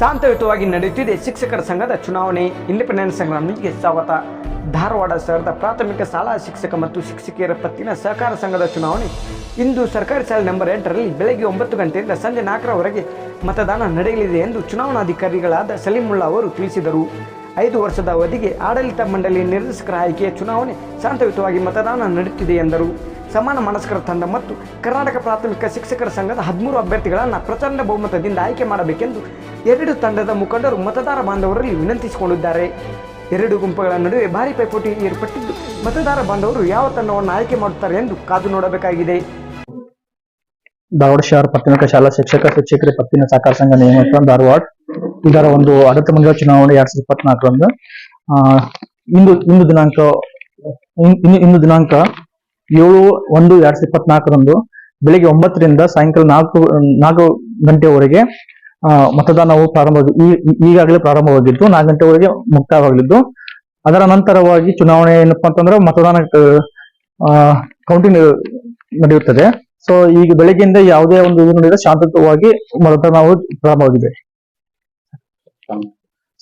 ಶಾಂತಯುತವಾಗಿ ನಡೆಯುತ್ತಿದೆ ಶಿಕ್ಷಕರ ಸಂಘದ ಚುನಾವಣೆ. ಇಂಡಿಪೆಂಡೆನ್ಸ್ ಸಂಗ್ರಾಮಿಗೆ ಸ್ವಾಗತ. ಧಾರವಾಡ ಸಹರದ ಪ್ರಾಥಮಿಕ ಶಾಲಾ ಶಿಕ್ಷಕ ಮತ್ತು ಶಿಕ್ಷಕಿಯರ ಪತ್ತಿನ ಸಹಕಾರ ಸಂಘದ ಚುನಾವಣೆ. ಇಂದು ಸರ್ಕಾರಿ ಶಾಲೆ ನಂಬರ್ ಎಂಟರಲ್ಲಿ ಬೆಳಗ್ಗೆ ಒಂಬತ್ತು ಗಂಟೆಯಿಂದ ಸಂಜೆ ನಾಲ್ಕರವರೆಗೆ ಮತದಾನ ನಡೆಯಲಿದೆ ಎಂದು ಚುನಾವಣಾಧಿಕಾರಿಗಳಾದ ಸಲೀಮುಲ್ಲಾ ಅವರು ತಿಳಿಸಿದರು. ಐದು ವರ್ಷದ ಅವಧಿಗೆ ಆಡಳಿತ ಮಂಡಳಿ ನಿರ್ದೇಶಕರ ಆಯ್ಕೆಯ ಚುನಾವಣೆ ಶಾಂತಯುತವಾಗಿ ಮತದಾನ ನಡೆಯುತ್ತಿದೆ ಎಂದರು. ಸಮಾನ ಮನಸ್ಕರ ತಂಡ ಮತ್ತು ಕರ್ನಾಟಕ ಪ್ರಾಥಮಿಕ ಶಿಕ್ಷಕರ ಸಂಘದ ಹದಿಮೂರು ಅಭ್ಯರ್ಥಿಗಳನ್ನು ಪ್ರಚಂಡ ಬಹುಮತದಿಂದ ಆಯ್ಕೆ ಮಾಡಬೇಕೆಂದು ಎರಡು ತಂಡದ ಮುಖಂಡರು ಮತದಾರ ಬಾಂಧವರಲ್ಲಿ ವಿನಂತಿಸಿಕೊಂಡಿದ್ದಾರೆ. ಎರಡು ಗುಂಪುಗಳ ನಡುವೆ ಭಾರಿ ಪೈಪೋಟಿ ಏರ್ಪಟ್ಟಿದ್ದು, ಮತದಾರ ಬಾಂಧವರು ಯಾವ ತಂಡವನ್ನು ಆಯ್ಕೆ ಮಾಡುತ್ತಾರೆ ಎಂದು ಕಾದು ನೋಡಬೇಕಾಗಿದೆ. ಧಾರವಾಡ ಶಹರ ಪ್ರಾಥಮಿಕ ಶಾಲಾ ಶಿಕ್ಷಕ ಶಿಕ್ಷಕರಿ ಪತ್ತಿನ ಸಹಕಾರ ಸಂಘ ನೇಮಕ ಧಾರವಾಡ. ಇದರ ಒಂದು ಅಡತ ಮಂಡಳ ಚುನಾವಣೆ ಎರಡ್ ಸಾವಿರದ ಇಪ್ಪತ್ನಾಲ್ಕರಂದು ಇಂದು ಇಂದು ದಿನಾಂಕ ಇಂದು ದಿನಾಂಕ ಏಳು ಒಂದು ಎರಡ್ ಸಾವಿರದ ಇಪ್ಪತ್ನಾಲ್ಕರಂದು ಬೆಳಿಗ್ಗೆ ಒಂಬತ್ತರಿಂದ ಸಾಯಂಕಾಲ ನಾಲ್ಕು ನಾಲ್ಕು ಗಂಟೆವರೆಗೆ ಮತದಾನವು ಪ್ರಾರಂಭ ಈಗಾಗಲೇ ಪ್ರಾರಂಭವಾಗಿದ್ದು ನಾಲ್ಕು ಗಂಟೆವರೆಗೆ ಮುಕ್ತಾಯವಾಗಲಿದ್ದು. ಅದರ ನಂತರವಾಗಿ ಚುನಾವಣೆ ಏನಪ್ಪಾ ಅಂತಂದ್ರೆ ಮತದಾನ ಕೌಂಟಿಂಗ್ ನಡೆಯುತ್ತದೆ. ಸೊ ಈಗ ಬೆಳಗ್ಗೆಯಿಂದ ಯಾವುದೇ ಒಂದು ಇದು ನೋಡಿದ್ರೆ ಶಾಂತಯುತವಾಗಿ ಮತದಾನವು ಪ್ರಾರಂಭವಾಗಿದೆ.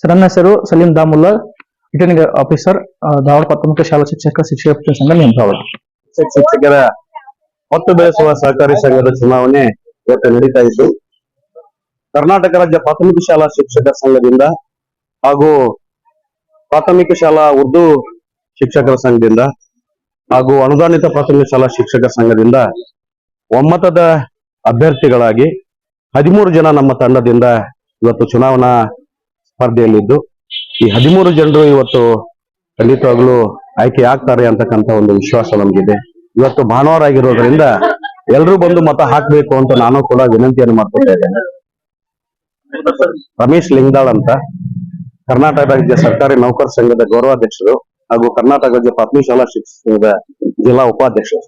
ಸರ್, ನನ್ನ ಹೆಸರು ಸಲೀಂ ದಾಮುಲ್ಲಾ ರಿಟರ್ನಿಂಗ್ ಆಫೀಸರ್ ಧಾರವಾಡ ಪ್ರಾಥಮಿಕ ಶಾಲಾ ಶಿಕ್ಷಕ ಶಿಕ್ಷಕ ಸಂಘ ಶಿಕ್ಷಕ ಶಿಕ್ಷಕರ ಒತ್ತು ಬೆಳೆಸುವ ಸಹಕಾರಿ ಸಂಘದ ಚುನಾವಣೆ ಇವತ್ತು ನಡೀತಾ ಇದ್ದು ಕರ್ನಾಟಕ ರಾಜ್ಯ ಪ್ರಾಥಮಿಕ ಶಾಲಾ ಶಿಕ್ಷಕರ ಸಂಘದಿಂದ ಹಾಗೂ ಪ್ರಾಥಮಿಕ ಶಾಲಾ ಉರ್ದು ಶಿಕ್ಷಕರ ಸಂಘದಿಂದ ಹಾಗೂ ಅನುದಾನಿತ ಪ್ರಾಥಮಿಕ ಶಾಲಾ ಶಿಕ್ಷಕರ ಸಂಘದಿಂದ ಒಮ್ಮತದ ಅಭ್ಯರ್ಥಿಗಳಾಗಿ ಹದಿಮೂರು ಜನ ನಮ್ಮ ತಂಡದಿಂದ ಇವತ್ತು ಚುನಾವಣಾ ಸ್ಪರ್ಧೆಯಲ್ಲಿದ್ದು, ಈ ಹದಿಮೂರು ಜನರು ಇವತ್ತು ಖಂಡಿತವಾಗ್ಲೂ ಆಯ್ಕೆ ಆಗ್ತಾರೆ ಅಂತಕ್ಕಂತ ಒಂದು ವಿಶ್ವಾಸ ನಮಗಿದೆ. ಇವತ್ತು ಭಾನುವಾರ ಆಗಿರೋದ್ರಿಂದ ಎಲ್ಲರೂ ಬಂದು ಮತ ಹಾಕಬೇಕು ಅಂತ ನಾನು ಕೂಡ ವಿನಂತಿಯನ್ನು ಮಾಡ್ಕೊತಾ ಇದ್ದೇನೆ. ರಮೇಶ್ ಲಿಂಗ್ದಾಳ್ ಅಂತ. ಕರ್ನಾಟಕ ರಾಜ್ಯ ಸರ್ಕಾರಿ ನೌಕರ ಸಂಘದ ಗೌರವಾಧ್ಯಕ್ಷರು ಹಾಗೂ ಕರ್ನಾಟಕ ರಾಜ್ಯ ಪ್ರಾಥಮಿಕ ಶಾಲಾ ಶಿಕ್ಷಣ ಜಿಲ್ಲಾ ಉಪಾಧ್ಯಕ್ಷರು.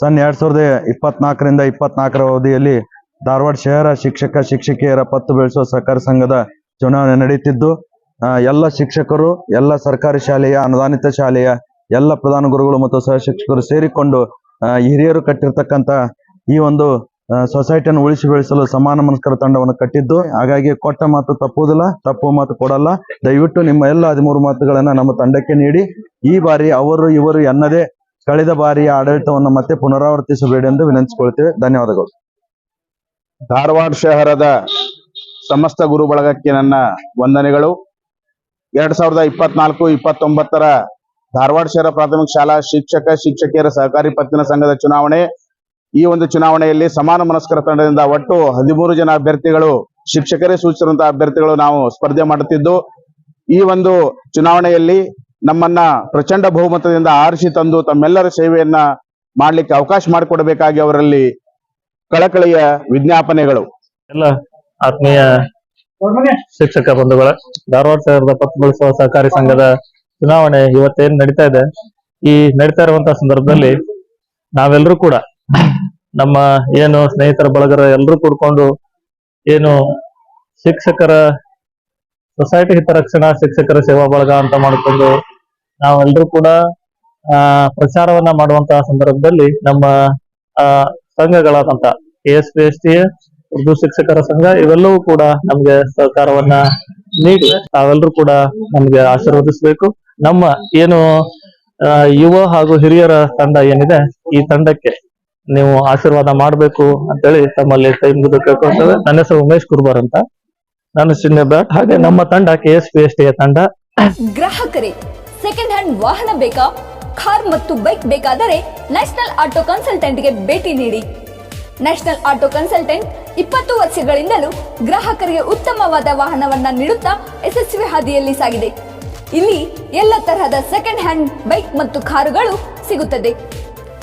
ಸನ್ ಎರಡ್ ಸಾವಿರದ ಇಪ್ಪತ್ನಾಲ್ಕರಿಂದ ಇಪ್ಪತ್ನಾಲ್ಕರ ಅವಧಿಯಲ್ಲಿ ಧಾರವಾಡ ಶಹರ ಶಿಕ್ಷಕ ಶಿಕ್ಷಕಿಯರ ಪತ್ತು ಬೆಳೆಸುವ ಸಹಕಾರ ಸಂಘದ ಚುನಾವಣೆ ನಡೆಯುತ್ತಿದ್ದು ಎಲ್ಲ ಶಿಕ್ಷಕರು, ಎಲ್ಲ ಸರ್ಕಾರಿ ಶಾಲೆಯ, ಅನುದಾನಿತ ಶಾಲೆಯ, ಎಲ್ಲ ಪ್ರಧಾನ ಗುರುಗಳು ಮತ್ತು ಸಹ ಶಿಕ್ಷಕರು ಸೇರಿಕೊಂಡು ಹಿರಿಯರು ಕಟ್ಟಿರ್ತಕ್ಕಂತ ಈ ಒಂದು ಸೊಸೈಟಿಯನ್ನು ಉಳಿಸಿ ಬೆಳೆಸಲು ಸಮಾನ ಮನಸ್ಕರ ತಂಡವನ್ನು ಕಟ್ಟಿದ್ದು, ಹಾಗಾಗಿ ಕೊಟ್ಟ ಮಾತು ತಪ್ಪುವುದಿಲ್ಲ ತಪ್ಪು ಮಾತು ಕೊಡಲ್ಲ. ದಯವಿಟ್ಟು ನಿಮ್ಮ ಎಲ್ಲ ಹದಿಮೂರು ಮಾತುಗಳನ್ನ ನಮ್ಮ ತಂಡಕ್ಕೆ ನೀಡಿ. ಈ ಬಾರಿ ಅವರು, ಇವರು ಎನ್ನದೇ ಕಳೆದ ಬಾರಿಯ ಆಡಳಿತವನ್ನು ಮತ್ತೆ ಪುನರಾವರ್ತಿಸಬೇಡಿ ಎಂದು ವಿನಂತಿಸಿಕೊಳ್ತೇವೆ. ಧನ್ಯವಾದಗಳು. ಧಾರವಾಡ ಶಹರದ ಸಮಸ್ತ ಗುರು ಬಳಗಕ್ಕೆ ನನ್ನ ವಂದನೆಗಳು. ಎರಡ್ ಸಾವಿರದ ಇಪ್ಪತ್ನಾಲ್ಕು, ಇಪ್ಪತ್ತೊಂಬತ್ತರ ಧಾರವಾಡ ಶಹರ ಪ್ರಾಥಮಿಕ ಶಾಲಾ ಶಿಕ್ಷಕ, ಶಿಕ್ಷಕಿಯರ ಸಹಕಾರಿ ಪತ್ತಿನ ಸಂಘದ ಚುನಾವಣೆ. ಈ ಒಂದು ಚುನಾವಣೆಯಲ್ಲಿ ಸಮಾನ ಮನಸ್ಕರ ತಂಡದಿಂದ ಒಟ್ಟು ಹದಿಮೂರು ಜನ ಅಭ್ಯರ್ಥಿಗಳು, ಶಿಕ್ಷಕರೇ ಸೂಚಿಸಿರುವಂತಹ ಅಭ್ಯರ್ಥಿಗಳು ನಾವು ಸ್ಪರ್ಧೆ ಮಾಡುತ್ತಿದ್ದು, ಈ ಒಂದು ಚುನಾವಣೆಯಲ್ಲಿ ನಮ್ಮನ್ನ ಪ್ರಚಂಡ ಬಹುಮತದಿಂದ ಆರಿಸಿ ತಂದು ತಮ್ಮೆಲ್ಲರ ಸೇವೆಯನ್ನ ಮಾಡ್ಲಿಕ್ಕೆ ಅವಕಾಶ ಮಾಡಿಕೊಡಬೇಕಾಗಿ ಅವರಲ್ಲಿ ಕಳಕಳಿಯ ವಿಜ್ಞಾಪನೆಗಳು. ಎಲ್ಲ ಆತ್ಮೀಯ ಶಿಕ್ಷಕ ಬಂಧುಗಳ, ಧಾರವಾಡ ಸಾವಿರದ ಪತ್ತು ಬಳಸುವ ಸಹಕಾರಿ ಸಂಘದ ಚುನಾವಣೆ ಇವತ್ತೇನ್ ನಡೀತಾ ಇದೆ, ಈ ನಡೀತಾ ಇರುವಂತಹ ಸಂದರ್ಭದಲ್ಲಿ ನಾವೆಲ್ಲರೂ ಕೂಡ ನಮ್ಮ ಏನು ಸ್ನೇಹಿತರ ಬಳಗರ ಎಲ್ಲರೂ ಕೂಡ್ಕೊಂಡು ಏನು ಶಿಕ್ಷಕರ ಸೊಸೈಟಿ ಹಿತರಕ್ಷಣಾ ಶಿಕ್ಷಕರ ಸೇವಾ ಬಳಗ ಅಂತ ಮಾಡಿಕೊಂಡು ನಾವೆಲ್ಲರೂ ಕೂಡ, ಆ, ಪ್ರಚಾರವನ್ನ ಮಾಡುವಂತಹ ಸಂದರ್ಭದಲ್ಲಿ ನಮ್ಮ, ಆ, ಸಂಘಗಳಾದಂತ K S P S T Urdu ಶಿಕ್ಷಕರ ಸಂಘ, ಇವೆಲ್ಲವೂ ಕೂಡ ನಮ್ಗೆ ಸಹಕಾರವನ್ನ ನೀಡಿ ತಾವೆಲ್ಲರೂ ಕೂಡ ನಮ್ಗೆ ಆಶೀರ್ವದಿಸಬೇಕು. ನಮ್ಮ ಏನು ಯುವ ಹಾಗೂ ಹಿರಿಯರ ತಂಡ ಏನಿದೆ, ಈ ತಂಡಕ್ಕೆ ನೀವು ಆಶೀರ್ವಾದ ಮಾಡಬೇಕು ಅಂತೇಳಿ ತಮ್ಮಲ್ಲಿ ಕೇಳ್ಕೊಳ್ತೇವೆ. ನನ್ನ ಹೆಸರು ಉಮೇಶ್ ಕುರ್ಬಾರ್ ಅಂತ. ನಾನು ಚಿನ್ನ ಬ್ಯಾಟ್. ಹಾಗೆ ನಮ್ಮ ತಂಡ ಕೆ ಎಸ್ ಪಿ ಎಸ್ ಟಿಯ ತಂಡ. ಗ್ರಾಹಕರೇ ಸೆಕೆಂಡ್ ಹ್ಯಾಂಡ್ ವಾಹನ ಬೇಕಾ? ಕಾರ್ ಮತ್ತು ಬೈಕ್ ಬೇಕಾದರೆ ನ್ಯಾಷನಲ್ ಆಟೋ ಕನ್ಸಲ್ಟೆಂಟ್ಗೆ ಭೇಟಿ ನೀಡಿ. ನ್ಯಾಷನಲ್ ಆಟೋ ಕನ್ಸಲ್ಟೆಂಟ್ ಇಪ್ಪತ್ತು ವರ್ಷಗಳಿಂದಲೂ ಗ್ರಾಹಕರಿಗೆ ಉತ್ತಮವಾದ ವಾಹನವನ್ನ ನೀಡುತ್ತಾ ಯಶಸ್ವಿ ಹಾದಿಯಲ್ಲಿ ಸಾಗಿದೆ. ಇಲ್ಲಿ ಎಲ್ಲ ತರಹದ ಸೆಕೆಂಡ್ ಹ್ಯಾಂಡ್ ಬೈಕ್ ಮತ್ತು ಕಾರುಗಳು ಸಿಗುತ್ತದೆ.